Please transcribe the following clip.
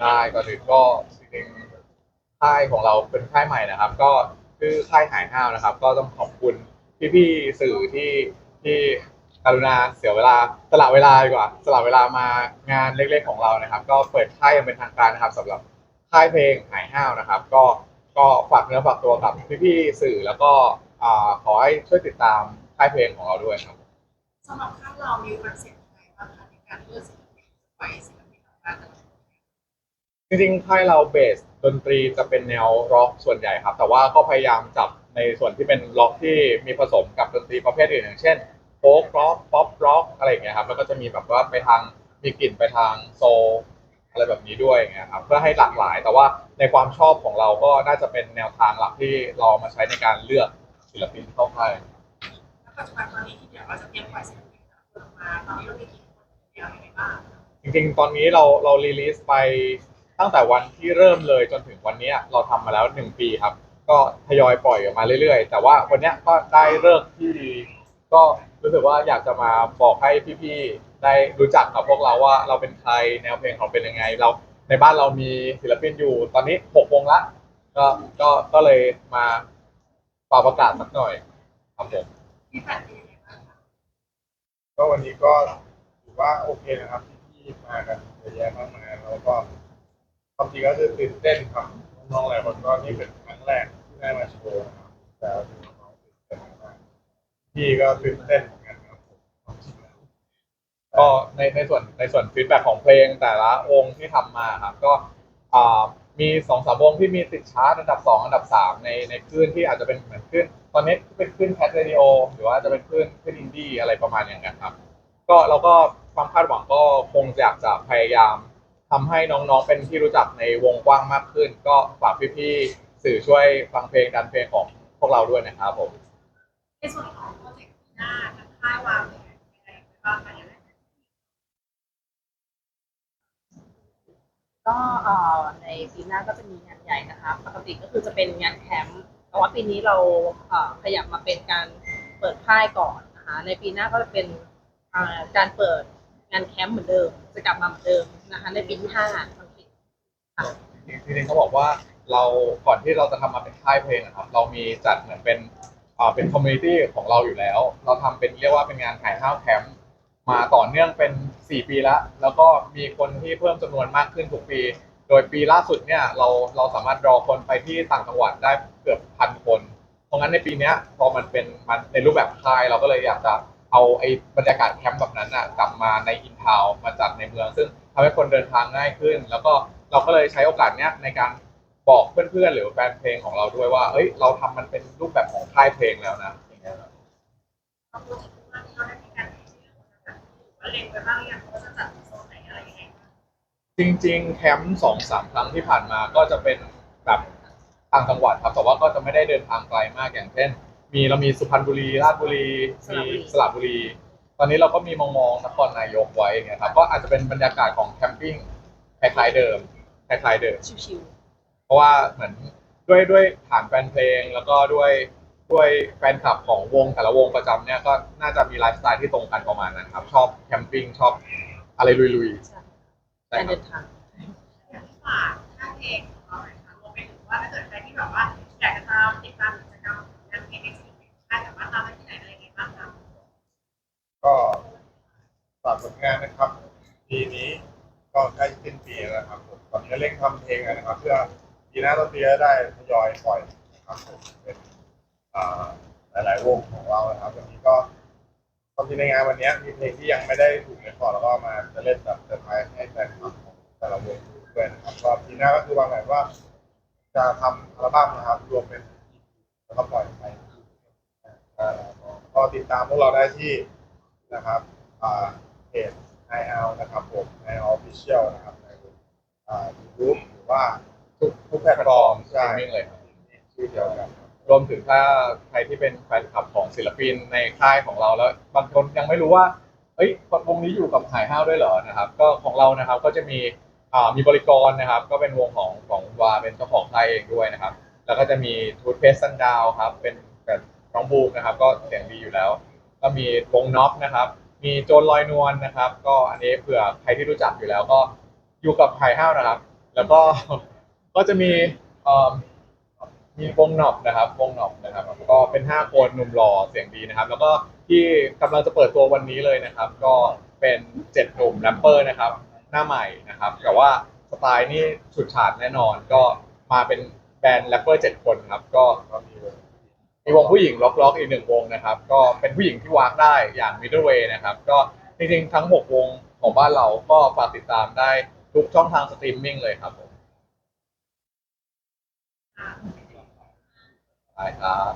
ได้ก่อนอื่นก็จริงๆค่ายของเราเป็นค่ายใหม่นะครับ ก็ชื่อค่ายหายห้าวนะครับ ก็ต้องขอบคุณพี่ๆสื่อที่ที่กรุณาเสียเวลาสละเวลาดีกว่าสละเวลามางานเล็กๆของเรานะครับ ก็เปิดค่ายยังเป็นทางการนะครับสำหรับค่ายเพลงหายห้าวนะครับ ก็ก็ฝากเนื้อฝากตัวกับพี่ๆสื่อแล้วก็ขอให้ช่วยติดตามค่ายเพลงของเราด้วยครับสำหรับข้างเรามีคอนเซ็ปต์ยังไงบ้างคะในการเลือกศิลปินไปศิลปินต่ละคน จริงๆค่ายเราเบสดนตรีจะเป็นแนวร็อกส่วนใหญ่ครับ แต่ว่าก็พยายามจับในส่วนที่เป็นร็อกที่มีผสมกับดนตรีประเภทอื่นอย่างเช่นโฟล์กร็อกป๊อปร็อกอะไรอย่างเงี้ยครับแล้วก็จะมีแบบว่าไปทางมีกลิ่นไปทางโซลอะไรแบบนี้ด้วยอย่างเงี้ยครับเพื่อให้หลากหลาย แต่ว่าในความชอบของเราก็น่าจะเป็นแนวทางหลักที่เรามาใช้ในการเลือกศิลปินเข้าค่ายแล้วปัจจุบันตอนนี้ที่เดี๋ยวเราจะเตรียมปล่อยศิลปินแต่ละคนออกมาตอนนี้เรามีกี่คนเดียวยังไงบ้างจริงๆ ตอนนี้เราเรารีลิสไป ตั้งแต่วันที่เริ่มเลยจนถึงวันเนี้ยเราทำมาแล้วหนึ่งปีครับ ก็ทยอยปล่อยออกมาเรื่อยๆ แต่ว่าวันเนี้ยก็ได้เลิกษ์ที่ดี ก็รู้สึกว่าอยากจะมาบอกให้พี่ๆได้รู้จักกับพวกเราว่าเราเป็นใครแนวเพลงของเป็นยังไง เราในบ้านเรามีศิลปินอยู่ตอนนี้หกวงละก็ก็ก็เลยมาฝากประกาศสักหน่อยครับผม ที่ผ่านเป็นยังไงบ้างคะก็วันนี้ก็ถือว่าโอเคนะครับที่มากันเยอะแยะมากมายแล้วก็ ความจริงก็คือตื่นเต้นครับน้องๆหลายคนก็นี่เป็นครั้งแรกที่ได้มาโชว์นะครับแต่น้องตื่นเต้นมากพี่ก็ตื่นเต้นเหมือนกันครับผมความจริงแล้วก็ในในส่วนในส่วนฟีดแบ็ของเพลงแต่ละวงที่ทำมาครับก็อ่ามีสองสามวงที่มีติดชาร์ตอันดับสองอันดับสามในในคลื่นที่อาจจะเป็นเหมือนคลื่นตอนนี้เป็นคลื่นแพทเรดิโอหรือว่าจะเป็นคลื่นคลื่นอินดี้อะไรประมาณอย่างนั้นครับ ก็เราก็ความคาดหวังก็คงอยากจะพยายาม ทำให้น้องๆ เป็นที่รู้จักในวงกว้างมากขึ้น ก็ฝากพี่ๆ สื่อช่วยฟังเพลงดันเพลงของพวกเราด้วยนะครับผม ในส่วนของโปรเจกต์ปีหน้าทางค่ายวางยังไงยังไงบ้างคะอย่างไรก็เอ่อในปีหน้าก็จะมีงานใหญ่นะคะปกติก็คือจะเป็นงานแคมป์แต่ว่าปีนี้เราเอ่อขยับมาเป็นการเปิดค่ายก่อนนะคะในปีหน้าก็จะเป็นอ่าการเปิด งานแคมป์เหมือนเดิม จะกลับมาเหมือนเดิมนะคะในปีที่ห้าโอเคค่ะ จริงๆเขาบอกว่าเราก่อนที่เราจะทำมาเป็นค่ายเพลงนะครับ เรามีจัดเหมือนเป็นอ่าเป็นคอมมูนิตี้ของเราอยู่แล้ว เราทำเป็นเรียกว่าเป็นงานขายห้าวแคมป์มาต่อเนื่องเป็น 4 ปีล้วแล้วก็มีคนที่เพิ่มจำนวนมากขึ้นทุกปี โดยปีล่าสุดเนี่ยเราเราสามารถรอคนไปที่ต่างจังหวัดได้เกือบพันคน เพราะงั้นในปีเนี้ยพอมันเป็นมันในรูปแบบค่ายเราก็เลยอยากจะ เอาไอ้บรรยากาศแคมป์แบบนั้นอะกลับมาในอินทาวมาจัดในเมือง ซึ่งทำให้คนเดินทางง่ายขึ้น แล้วก็เราก็เลยใช้โอกาสเนี้ยในการบอกเพื่อนๆ หรือแฟนเพลงของเราด้วยว่า เอ้ย เราทำมันเป็นรูปแบบของค่ายเพลงแล้วนะอย่างเงี้ยครับเราโปรเจกต์ปีหน้าเราได้มีการเรียนรู้นะคะว่าเล็งไปบ้างหรือยังว่าจะจัดโซนไหนอะไรยังไงบ้างจริงๆ แคมป์สองสามครั้งที่ผ่านมาก็จะเป็นแบบต่างจังหวัดครับ แต่ว่าก็จะไม่ได้เดินทางไกลมากอย่างเช่น มีเรามีสุพรรณบุรีราชบุรีสระมีบุรีสระบุรี ตอนนี้เราก็มีมองมองนครนายกไว้เนี่ยครับก็อาจจะเป็นบรรยากาศของแคมปิ้งคล้ายๆเดิมคล้ายๆเดิม ชิวเพราะว่าเหมือนด้วยด้วยฐานแฟนเพลง แล้วก็ด้วยด้วยแฟนคลับของวงแต่ละวงประจำเนี่ยก็น่าจะมีไลฟ์สไตล์ที่ตรงกันประมาณนั้นครับ ชอบแคมปิ้งชอบอะไรลุยๆใช่ๆใช่การครัเดิบ นทางอย่างที่ฝากค่ายเพลงของเราหน่อยค่ะรวมไปถึงว่าถ้าเกิดใครที่แบบว่าอยากจะตามติดตามกิจกรรมงานเพลง ผลงานนะครับปีนี้ก็ใกล้สิ้นปีแล้วครับผมตอนนี้เร่งทำเพลงนะครับ เพื่อปีหน้าต้นปีจะได้ทยอยปล่อยนะครับผมเป็นหลายๆวงของเรานะครับวันนี้ก็ความจริงในงานวันนี้มีเพลงที่ยังไม่ได้ถูกเล่นก่อนแล้วก็มาจะเล่นแบบเซอร์ไพรส์ให้แฟนคลับของแต่ละวงด้วยนะครับก็ปีหน้าก็คือวางแผนว่า จะทำอัลบั้มนะครับ รวมเป็นแล้วก็ปล่อยไปก็ติดตามพวกเราได้ที่นะครับ จ i l นะครับผม i l official นะครับในอ่า YouTube หรือว่าทุกทุกแพลตฟอร์มสตใช่รีมมิ่งเลยครับ ชื่อเดียวกันครับรวมถึงถ้าใครที่เป็นแฟนคลับของศิลปินในค่ายของเราแล้วบางคนยังไม่รู้ว่า เอ้ยวงนี้อยู่กับหายห้าวด้วยเหรอนะครับ ก็ของเรานะครับก็จะมีอ่ามีบริกรนะครับ ก็เป็นวงของของวาเป็นเจ้าของค่ายเองด้วยนะครับ แล้วก็จะมีทูตเพสซันดาวครับ เป็นแบบน้องบูมนะครับ ก็เสียงดีอยู่แล้ว ก็มีวงน็อกนะครับ มีโจนลอยนวลนะครับ ก็อันนี้เผื่อใครที่รู้จักอยู่แล้วก็อยู่กับหายห้าวนะครับ แล้วก็ ก็จะมีเอ่อมีวงหนอบนะครับ วงหนอบนะครับ ก็เป็นห้าคนหนุ่มหล่อเสียงดีนะครับ แล้วก็ที่กำลังจะเปิดตัววันนี้เลยนะครับ ก็เป็นเจ็ดหนุ่มแรปเปอร์นะครับ หน้าใหม่นะครับ แต่ว่าสไตล์นี่สุดฉาดแน่นอน ก็มาเป็นแบรนด์แรปเปอร์เจ็ดคนครับ ก็ก็ มีวงมีวงผู้หญิงล็อกล็อกอีกหนึ่งวงนะครับ ก็เป็นผู้หญิงที่วากได้อย่าง Middleway นะครับ ก็จริงๆทั้ง 6 วงของบ้านเราก็ฝากติดตามได้ทุกช่องทางสตรีมมิ่งเลยครับผมอ่าได้ครับ